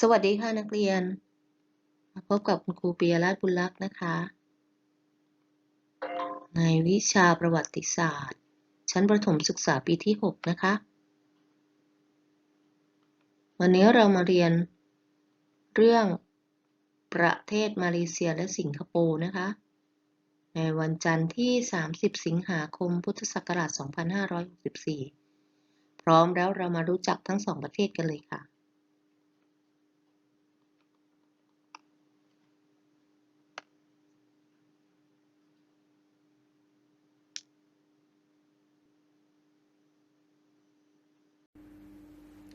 สวัสดีค่ะนักเรียนมาพบกับคุณครูปิยราชบุญลักษณ์นะคะ ในวิชาประวัติศาสตร์ ชั้นประถมศึกษาปีที่ 6 นะคะ วันนี้เรามาเรียนเรื่องประเทศมาเลเซียและสิงคโปร์นะคะ ในวันจันทร์ที่ 30 สิงหาคม พุทธศักราช 2564 พร้อมแล้วเรามารู้จักทั้งสองประเทศกันเลยค่ะ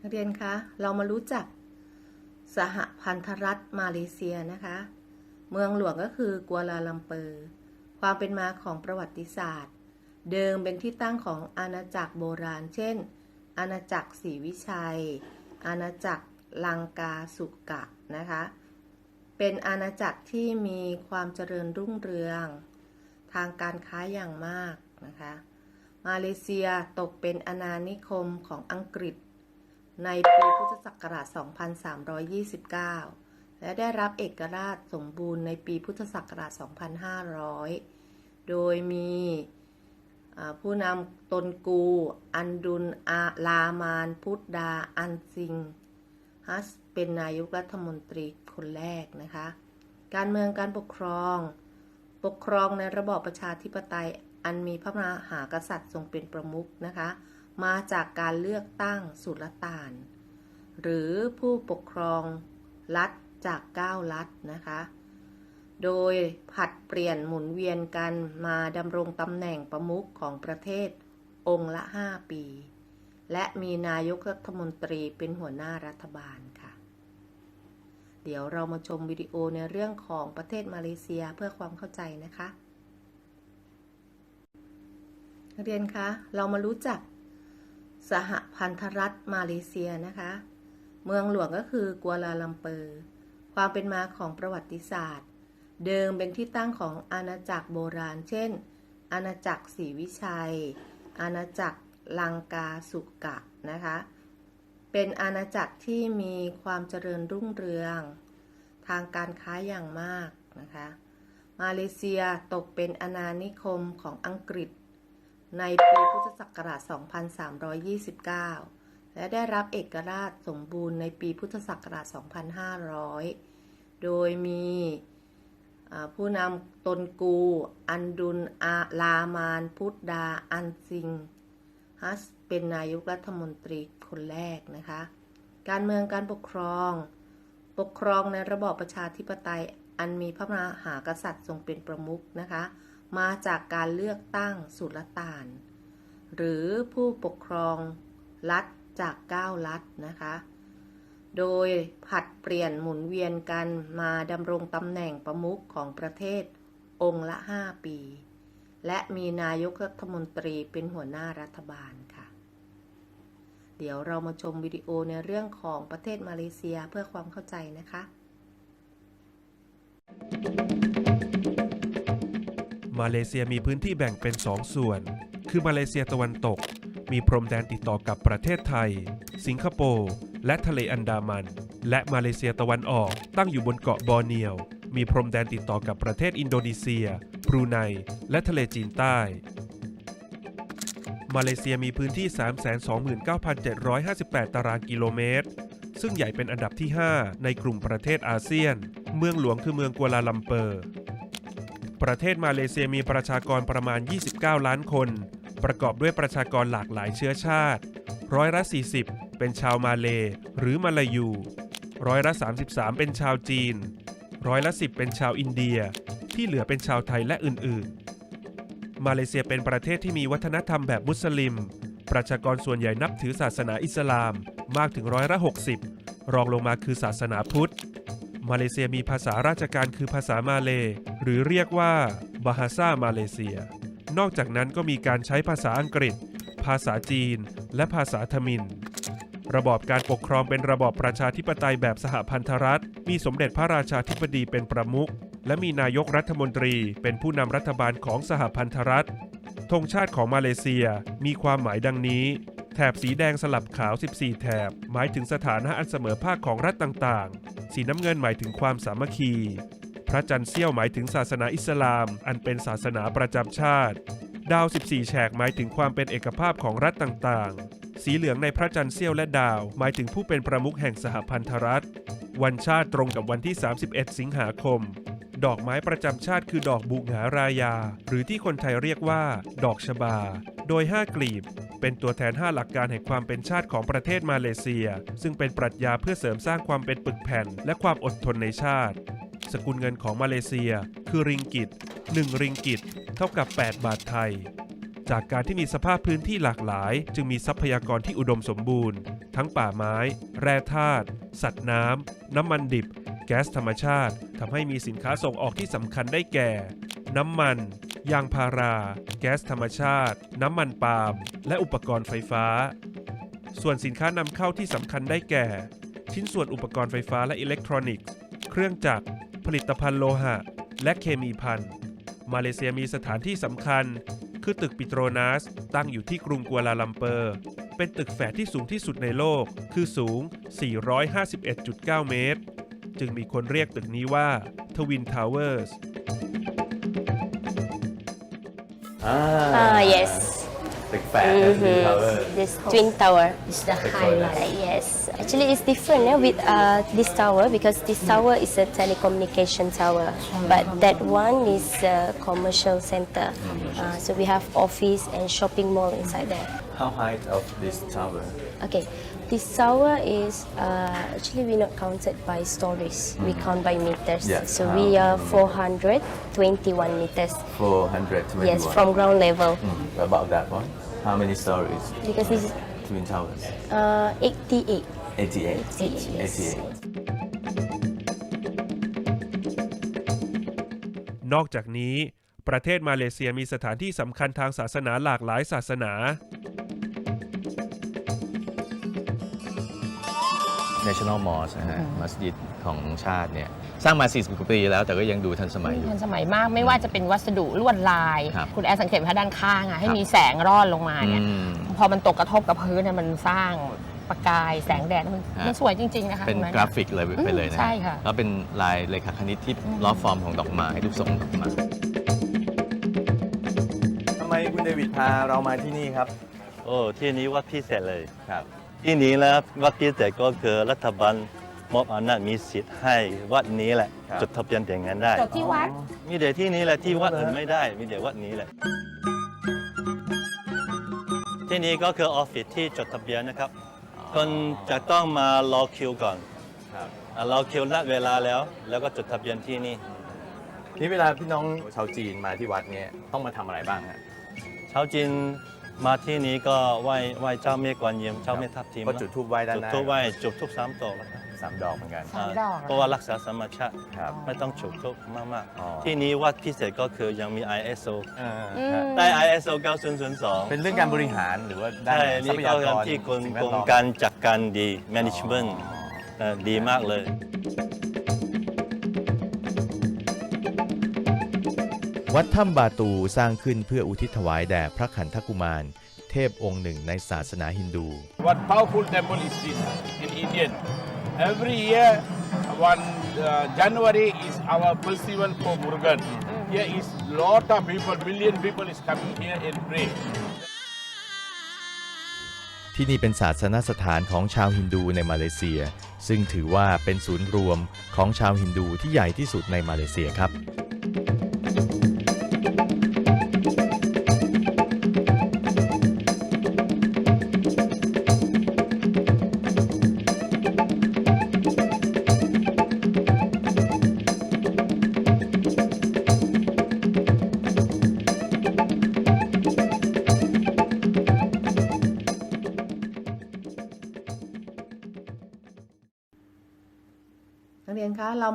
เรียนคะ เรามารู้จักสหพันธรัฐมาเลเซียนะคะ เมืองหลวงก็คือกัวลาลัมเปอร์ ความเป็นมาของประวัติศาสตร์ เดิมเป็นที่ตั้งของอาณาจักรโบราณ เช่น อาณาจักรศรีวิชัย อาณาจักรลังกาสุกะนะคะ เป็นอาณาจักรที่มีความเจริญรุ่งเรือง ทางการค้าอย่างมากนะคะ มาเลเซียตกเป็นอาณานิคมของอังกฤษ ในปีพุทธศักราช 2329 และได้รับเอกราชสมบูรณ์ในปีพุทธศักราช 2500 โดยมีผู้นำตนกู อันดุลอาลามาน พุทธดา อันซิง ฮัส เป็นนายกรัฐมนตรีคนแรกนะคะ การเมืองการปกครอง ปกครองในระบอบประชาธิปไตย อันมีพระมหากษัตริย์ทรงเป็นประมุขนะคะ มาจากการเลือกตั้งสุลต่าน หรือผู้ปกครองรัฐจาก 9 รัฐนะคะ โดยผัดเปลี่ยนหมุนเวียนกันมาดำรงตำแหน่งประมุขของประเทศองค์ละ 5 ปี และมีนายกรัฐมนตรีเป็นหัวหน้ารัฐบาลค่ะ เดี๋ยวเรามาชมวิดีโอในเรื่องของประเทศมาเลเซียเพื่อความเข้าใจนะคะเรียนคะ เรามารู้จัก สหพันธรัฐมาเลเซียนะคะ เมืองหลวงก็คือกัวลาลัมเปอร์ ความเป็นมาของประวัติศาสตร์ เดิมเป็นที่ตั้งของอาณาจักรโบราณ เช่น อาณาจักรศรีวิชัย อาณาจักรลังกาสุกะนะคะ เป็นอาณาจักรที่มีความเจริญรุ่งเรือง ทางการค้าอย่างมากนะคะ มาเลเซียตกเป็นอาณานิคมของอังกฤษ ในปีพุทธศักราช 2329 และได้รับเอกราชสมบูรณ์ในปีพุทธศักราช 2500 โดยมีผู้นำตนกู อันดุลอาลามาน พุทธดา อันซิง ฮัส เป็นนายกรัฐมนตรีคนแรกนะคะ การเมืองการปกครอง ปกครองในระบอบประชาธิปไตย อันมีพระมหากษัตริย์ทรงเป็นประมุขนะคะ มาจากการเลือกตั้งสุลต่าน หรือผู้ปกครองรัฐจาก 9 รัฐนะคะ โดยผัดเปลี่ยนหมุนเวียนกันมาดำรงตำแหน่งประมุขของประเทศองค์ละ 5 ปี และมีนายกรัฐมนตรีเป็นหัวหน้ารัฐบาลค่ะ เดี๋ยวเรามาชมวิดีโอในเรื่องของประเทศมาเลเซียเพื่อความเข้าใจนะคะ มาเลเซียมีพื้นที่แบ่งเป็น 2 ส่วน คือมาเลเซียตะวันตก มีพรมแดนติดต่อกับประเทศไทย สิงคโปร์ และทะเลอันดามัน และมาเลเซียตะวันออกตั้งอยู่บนเกาะบอร์เนียว มีพรมแดนติดต่อกับประเทศอินโดนีเซีย บรูไน และทะเลจีนใต้ มาเลเซียมีพื้นที่ 329,758 ตารางกิโลเมตร ซึ่งใหญ่เป็นอันดับที่ 5 ในกลุ่มประเทศอาเซียน เมืองหลวงคือเมืองกัวลาลัมเปอร์ ประเทศมาเลเซียมีประชากรประมาณ 29 ล้านคน ประกอบด้วยประชากรหลากหลายเชื้อชาติ ร้อยละ 40 เป็นชาวมาเลหรือมาลายู ร้อยละ 33 เป็นชาวจีน ร้อยละ 10 เป็นชาวอินเดีย ที่เหลือเป็นชาวไทยและอื่น ๆ มาเลเซียเป็นประเทศที่มีวัฒนธรรมแบบมุสลิม ประชากรส่วนใหญ่นับถือศาสนาอิสลามมากถึงร้อยละ 60 รองลงมาคือศาสนาพุทธ มาเลเซียมีภาษาราชการคือภาษามาเล หรือเรียกว่าบาฮาซามาเลเซีย นอกจากนั้นก็มีการใช้ภาษาอังกฤษ ภาษาจีน และภาษาทมิฬระบอบการปกครองเป็นระบอบประชาธิปไตยแบบสหพันธรัฐ มีสมเด็จพระราชาธิบดีเป็นประมุข และมีนายกรัฐมนตรีเป็นผู้นำรัฐบาลของสหพันธรัฐ ธงชาติของมาเลเซียมีความหมายดังนี้ แถถบสีแดงสลับขาว 14 แถบ หมายถึงสถานะอันเสมอภาคของรัฐต่างๆ สีน้ำเงินหมายถึงความสามัคคี พระจันทร์เสี้ยวหมายถึงศาสนาอิสลาม อันเป็นศาสนาประจำชาติ ดาว 14 แฉกหมายถึงความเป็นเอกภาพของรัฐต่างๆ สีเหลืองในพระจันทร์เสี้ยวและดาว หมายถึงผู้เป็นประมุขแห่งสหพันธรัฐ วันชาติตรงกับวันที่ 31 สิงหาคม ดอกไม้ประจำชาติคือดอกบุหงารายา หรือที่คนไทยเรียกว่า ดอกชบา โดย 5 กลีบ เป็นตัวแทน 5 หลักการแห่งความเป็นชาติของประเทศมาเลเซีย ซึ่งเป็นปรัชญาเพื่อเสริมสร้างความเป็นปึกแผ่น และความอดทนในชาติ สกุลเงินของมาเลเซีย คือริงกิต 1 ริงกิต เท่ากับ 8 บาทไทย จากการที่มีสภาพพื้นที่หลากหลาย จึงมีทรัพยากรที่อุดมสมบูรณ์ ทั้งป่าไม้ แร่ธาตุ สัตว์น้ำ น้ำมันดิบ แก๊สธรรมชาติทำให้มีสินค้าส่งออกที่สำคัญได้แก่ น้ำมัน ยางพารา แก๊สธรรมชาติ น้ำมันปาล์ม และอุปกรณ์ไฟฟ้า ส่วนสินค้านำเข้าที่สำคัญได้แก่ ชิ้นส่วนอุปกรณ์ไฟฟ้าและอิเล็กทรอนิกส์ เครื่องจักร ผลิตภัณฑ์โลหะ และเคมีภัณฑ์มาเลเซียมีสถานที่สำคัญ คือตึกปิโตรนัส ตั้งอยู่ที่กรุงกัวลาลัมเปอร์ เป็นตึกแฝดที่สูงที่สุดในโลก คือสูง 451.9 เมตร จึงมีคนเรียกตึกนี้ว่า Twin Towers Ah, yes. ตึกแฝ Ah. ah, yes. Fat the tower. This twin tower. It's the highlight. Yes. Actually, it's different eh, with uh, this tower because this mm. tower is a telecommunication tower, but that one is a commercial center. Uh, so we have office and shopping mall inside there. How high of this tower? Okay, this tower is uh, actually we not counted by stories. We count by meters. Yeah, So how we are many? 421 meters. 421 Yes, from ground level. Mm, about that one how many stories Because this is twin towers uh, 88. 88 yes. 88 นอกจากนี้ ประเทศมาเลเซียมีสถานที่สำคัญทางศาสนาหลากหลายศาสนา National Mosque นะฮะมัสยิดของชาติเนี่ยสร้างมา 40กว่าปีแล้วแต่ก็ยังดูทันสมัยอยู่ ทันสมัยมากไม่ว่าจะเป็นวัสดุลวดลาย ครับณแอร์สังเกตไหมคะด้านข้างอะให้ครับ มีแสงรอดลงมาเนี่ยอืม พอมันตกกระทบกับพื้นเนี่ยมันสร้างประกายแสงแดดมันฮะ มันสวยจริง ๆ นะคะเป็นห็นไหมกราฟิกเลยไปเลยนะฮใช่ค่ะ แล้วเป็นลายเลขาคณิตที่ล้อฟอร์มของดอกไม้รูปทรงดอกไม้ทำไมคุณเดวิดพาเรามาที่นี่ครับ โอ้ที่นี้วัดพิเศษเลยครับ ที่นี้นะวัดพิเศษก็คือรัฐบาลมอบอำนาจมีสิทธิ์ให้วัดนี้แหละ ครับ จดทะเบียนแต่งงานได้ จดที่วัด มีแต่ที่นี้แหละที่วัดอื่นไม่ได้ มีแต่วัดนี้แหละ ที่นี้ก็คือออฟฟิศที่จดทะเบียนนะครับ คนจะต้องมารอคิวก่อนครับ อะรอคิวนัดเวลาแล้ว แล้วก็จดทะเบียนที่นี่ นี่เวลาพี่น้องชาวจีนมาที่วัดเนี่ยต้องมาทำอะไรบ้างฮะ ชาวจีน มาที่นี้ก็ไหว้ไหว้เจ้าแม่กวนอิมเจ้าแม่ทับทิมก็จุดธูปไหว้ด้านจุดหน้าทูบไหว้จุดทูบสามดอกนะครับสามดอกเหมือนกัน สามดอกเหรอ เพราะว่ารักษาธรรมชาติครับ ไม่ต้องจุดทูบมากอ๋อ ๆ ที่นี้วัดพิเศษก็คือยังมี ISO เอออืมฮะได้ ISO 9002 เป็นเรื่องการบริหารหรือว่าด้านใช่ทรันี่พก็ยากรที่กรมสิ่งแวกรดมล้อการจัดการดี management เอ่อดีมากเลย วัดถ้ำบาตูสร้างขึ้นเพื่ออุทิศถวายแด่พระขันธกุมาร เทพองค์หนึ่งในศาสนาฮินดู What powerful temple is this in Indian? Every year, one uh, January is our festival for Murugan. Here is lot of people, million people is coming here and pray. ที่นี่เป็นศาสนสถานของชาวฮินดูในมาเลเซีย ซึ่งถือว่าเป็นศูนย์รวมของชาวฮินดูที่ใหญ่ที่สุดในมาเลเซียครับ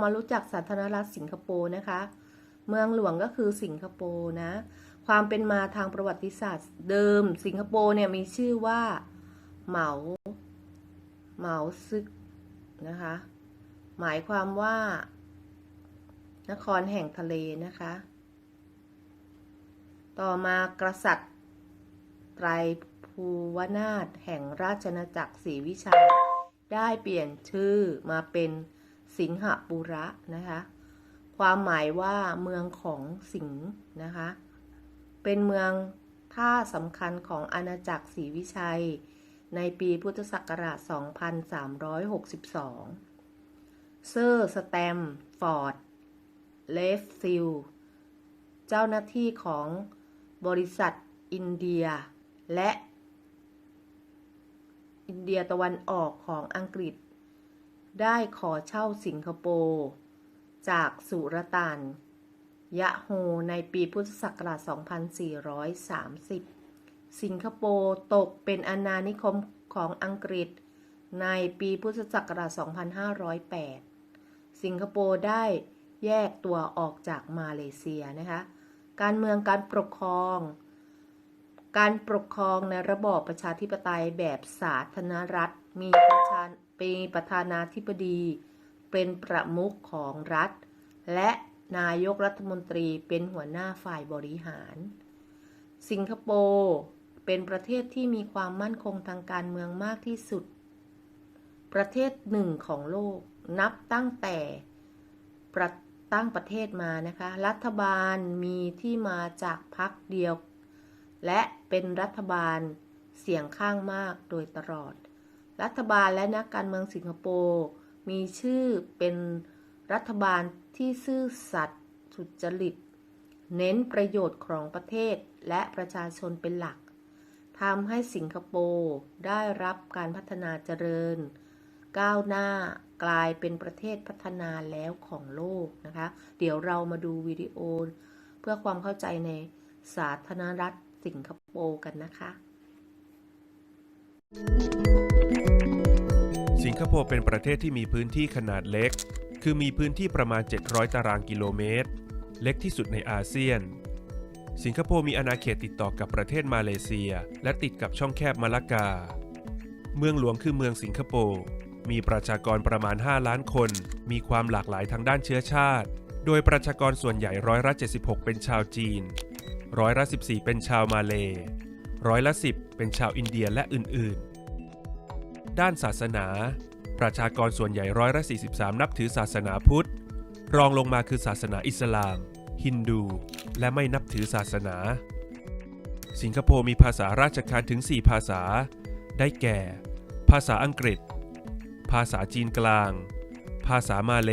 มารู้จักสาธารณรัฐสิงคโปร์นะคะ เมืองหลวงก็คือสิงคโปร์นะ ความเป็นมาทางประวัติศาสตร์เดิม สิงคโปร์เนี่ยมีชื่อว่าเหมาเหมาซึกนะคะ หมายความว่า นครแห่งทะเลนะคะ ต่อมากษัตริย์ไตรภูวนาถแห่งราชอาณาจักรศรีวิชัยได้เปลี่ยนชื่อมาเป็น สิงหปุระนะคะ ความหมายว่าเมืองของสิงห์นะคะ เป็นเมืองท่าสำคัญของอาณาจักรศรีวิชัย ในปีพุทธศักราช 2362 เซอร์สแตมฟอร์ด เลฟซิล เจ้าหน้าที่ของบริษัทอินเดียและ อินเดียตะวันออกของอังกฤษ ได้ขอเช่าสิงคโปร์ จากสุรต่าน ยะโฮในปีพุทธศักราช 2430 สิงคโปร์ตกเป็นอาณานิคมของอังกฤษ ในปีพุทธศักราช 2508 สิงคโปร์ได้แยกตัวออกจากมาเลเซียนะคะ การเมืองการปกครอง การปกครองในระบอบประชาธิปไตยแบบสาธารณรัฐมีประชา เป็นประธานาธิบดี เป็นประมุขของรัฐ และนายกรัฐมนตรีเป็นหัวหน้าฝ่ายบริหาร สิงคโปร์เป็นประเทศที่มีความมั่นคงทางการเมืองมากที่สุด ประเทศหนึ่งของโลกนับตั้งแต่ประตั้งประเทศมานะคะ รัฐบาลมีที่มาจากพรรคเดียว และเป็นรัฐบาลเสียงข้างมากโดยตลอด รัฐบาลและนักการเมืองสิงคโปร์มีชื่อเป็นรัฐบาลที่ซื่อสัตย์สุจริต เน้นประโยชน์ของประเทศและประชาชนเป็นหลักทำให้สิงคโปร์ได้รับการพัฒนาเจริญ ก้าวหน้ากลายเป็นประเทศพัฒนาแล้วของโลกนะคะ เดี๋ยวเรามาดูวิดีโอ เพื่อความเข้าใจในสาธารณรัฐสิงคโปร์กันนะคะ สิงคโปร์เป็นประเทศที่มีพื้นที่ขนาดเล็ก คือมีพื้นที่ประมาณ 700 ตารางกิโลเมตร เล็กที่สุดในอาเซียน สิงคโปร์มีอาณาเขตติดต่อกับประเทศมาเลเซีย และติดกับช่องแคบมาลากา เมืองหลวงคือเมืองสิงคโปร์ มีประชากรประมาณ 5 ล้านคน มีความหลากหลายทางด้านเชื้อชาติ โดยประชากรส่วนใหญ่ร้อยละ76 เป็นชาวจีน ร้อยละ14 เป็นชาวมาเล ร้อยละ10 เป็นชาวอินเดียและอื่นๆ ด้านศาสนา ประชากรส่วนใหญ่ร้อยละ43 นับถือศาสนาพุทธ รองลงมาคือศาสนาอิสลาม ฮินดู และไม่นับถือศาสนา สิงคโปร์มีภาษาราชการถึง 4 ภาษา ได้แก่ ภาษาอังกฤษ ภาษาจีนกลาง ภาษามาเล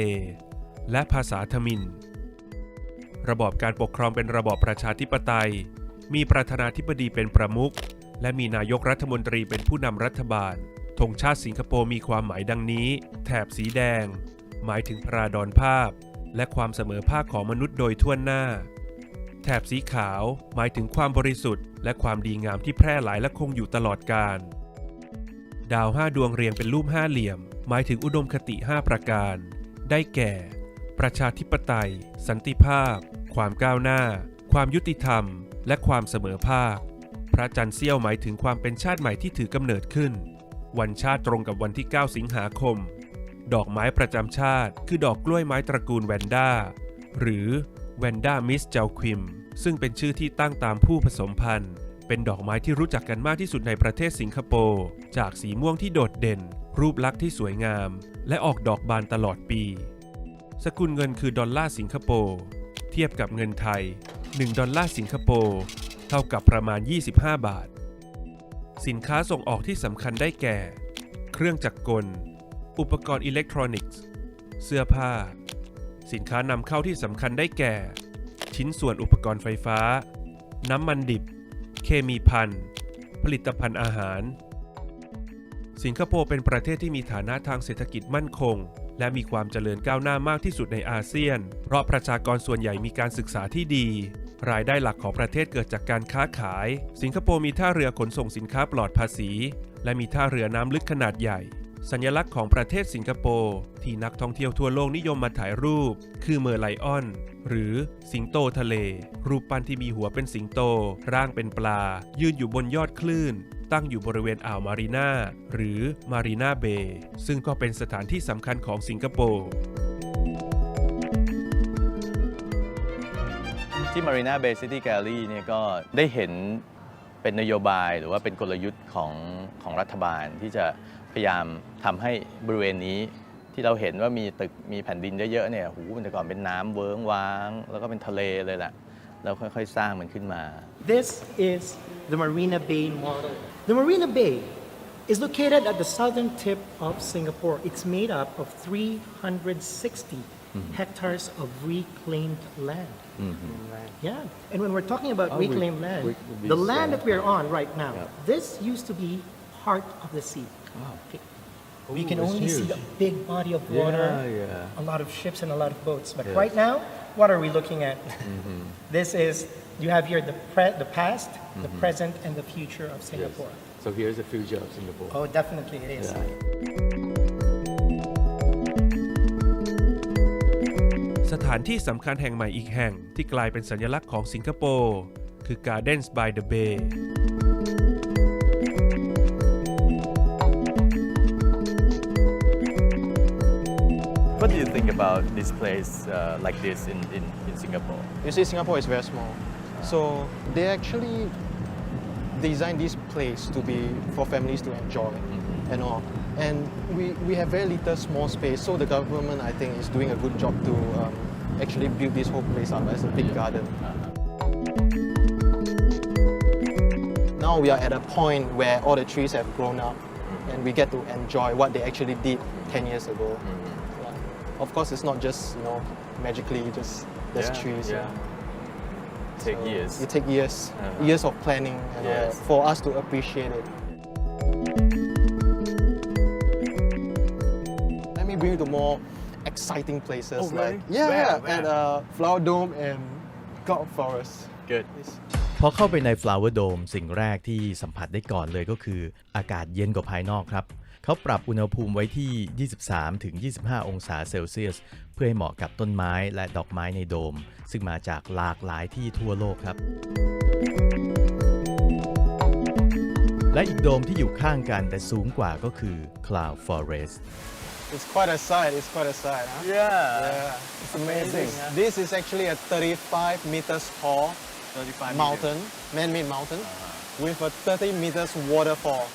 และภาษาทมิฬระบอบการปกครองเป็นระบอบประชาธิปไตย มีประธานาธิบดีเป็นประมุขและมีนายกรัฐมนตรีเป็นผู้นำรัฐบาล ธงชาติสิงคโปร์มีความหมายดังนี้ แถบสีแดง หมายถึงพราดอนภาพ และความเสมอภาคของมนุษย์โดยทั่วหน้า แถบสีขาวหมายถึงความบริสุทธิ์ และความดีงามที่แพร่หลายและคงอยู่ตลอดกาลดาวห้าดวงเรียงเป็นรูปห้าเหลี่ยม หมายถึงอุดมคติ 5 ประการ ได้แก่ ประชาธิปไตย สันติภาพ ความก้าวหน้า ความยุติธรรม และความเสมอภาค พระจันทร์เสี้ยวหมายถึงความเป็นชาติใหม่ที่ถือกำเนิดขึ้น วันชาติตรงกับวันที่ 9 สิงหาคม ดอกไม้ประจำชาติ คือดอกกล้วยไม้ตระกูลแวนด้า หรือแวนด้ามิสเจลควิม ซึ่งเป็นชื่อที่ตั้งตามผู้ผสมพันธุ์ เป็นดอกไม้ที่รู้จักกันมากที่สุดในประเทศสิงคโปร์ จากสีม่วงที่โดดเด่น รูปลักษณ์ที่สวยงาม และออกดอกบานตลอดปี สกุลเงินคือดอลลาร์สิงคโปร์ เทียบกับเงินไทย 1 ดอลลาร์สิงคโปร์ เท่ากับประมาณ 25 บาท สินค้าส่งออกที่สำคัญได้แก่ เครื่องจักรกล อุปกรณ์อิเล็กทรอนิกส์ เสื้อผ้า สินค้านำเข้าที่สำคัญได้แก่ ชิ้นส่วนอุปกรณ์ไฟฟ้า น้ำมันดิบ เคมีพันผลิตภัณฑ์อาหาร สิงคโปร์เป็นประเทศที่มีฐานะทางเศรษฐกิจมั่นคง และมีความเจริญก้าวหน้ามากที่สุดในอาเซียน เพราะประชากรส่วนใหญ่มีการศึกษาที่ดี รายได้หลักของประเทศเกิดจากการค้าขาย สิงคโปร์มีท่าเรือขนส่งสินค้าปลอดภาษี และมีท่าเรือน้ำลึกขนาดใหญ่ สัญลักษณ์ของประเทศสิงคโปร์ที่นักท่องเที่ยวทั่วโลกนิยมมาถ่ายรูป คือเมอร์ไลออน หรือสิงโตทะเล รูปปั้นที่มีหัวเป็นสิงโต ร่างเป็นปลา ยืนอยู่บนยอดคลื่นตั้งอยู่บริเวณอ่าวมารีนาหรือมารีนาเบย์ซึ่งก็เป็นสถานที่สำคัญของสิงคโปร์ ที่ Marina Bay City Gallery เนี่ยก็ได้เห็นเป็นนโยบายหรือว่าเป็นกลยุทธ์ของของรัฐบาลที่จะพยายามทำให้บริเวณนี้ที่เราเห็นว่ามีตึกมีแผ่นดินเยอะๆเนี่ยหูมันแต่ก่อนเป็นน้ำเวิ้งว้าง แล้วก็เป็นทะเลเลยแหละแล้วค่อยๆ สร้างมันขึ้นมา This is the Marina Bay model. The Marina Bay is located at the southern tip of Singapore. It's made up of 360 Mm-hmm. hectares of reclaimed land. Mm-hmm. Yeah, and when we're talking about oh, reclaimed land, the land that we're on right now, yeah. this used to be part of the sea. Okay. We can Oh, it's only see huge. a big body of water, Yeah, yeah. a lot of ships and a lot of boats. But Yes. right now, what are we looking at? Mm-hmm. This is, you have here the, pre- the past, the present, and the future of Singapore. so here's the future of Singapore Oh, definitely it is. สถานที่สำคัญแห่งใหม่อีกแห่งที่กลายเป็นสัญลักษณ์ของสิงคโปร์คือ Gardens by the Bay What do you think about this place uh, like this in, in, in Singapore You see, Singapore is very small. So they actually designed this place to be for families to enjoy and all. And we, we have very little small space, so the government, I think, is doing a good job to um, actually build this whole place up as a big garden. Now we are at a point where all the trees have grown up and we get to enjoy what they actually did 10 years ago. Yeah. Of course, it's not just, you know, magically just there's Yeah, trees. yeah. take So years It take years, Uh-huh. years of planning and all Yes. for us to appreciate it. Bring you to more exciting places Oh, like really? yeah, Where, yeah, where? at uh, Flower Dome and Cloud Forest. good It's- พอเข้าไปใน Flower Dome สิ่งแรกที่สัมผัสได้ก่อนเลยก็คือ อากาศเย็นกว่าภายนอกครับ เขาปรับอุณหภูมิไว้ที่ 23-25 องศาเซลเซียส เพื่อให้เหมาะกับต้นไม้และดอกไม้ในโดม ซึ่งมาจากหลากหลายที่ทั่วโลกครับ และอีกโดมที่อยู่ข้างกันแต่สูงกว่าก็คือ Cloud Forest It's quite a sight. It's quite a sight. Huh? yeah Yeah, it's amazing This is actually a 35 meters tall 35 mountain, man-made mountain, uh-huh. with a 30 meters waterfall.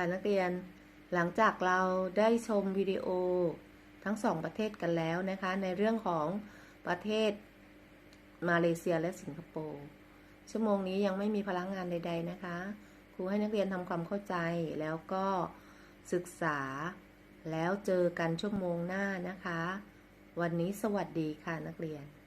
ค่ะนักเรียน หลังจากเราได้ชมวิดีโอทั้งสองประเทศกันแล้วนะคะ ในเรื่องของประเทศมาเลเซียและสิงคโปร์ชั่วโมงนี้ยังไม่มีพลังงานใด ๆ นะคะ ครูให้นักเรียนทำความเข้าใจแล้วก็ศึกษาแล้วเจอกันชั่วโมงหน้านะคะ วันนี้สวัสดีค่ะนักเรียน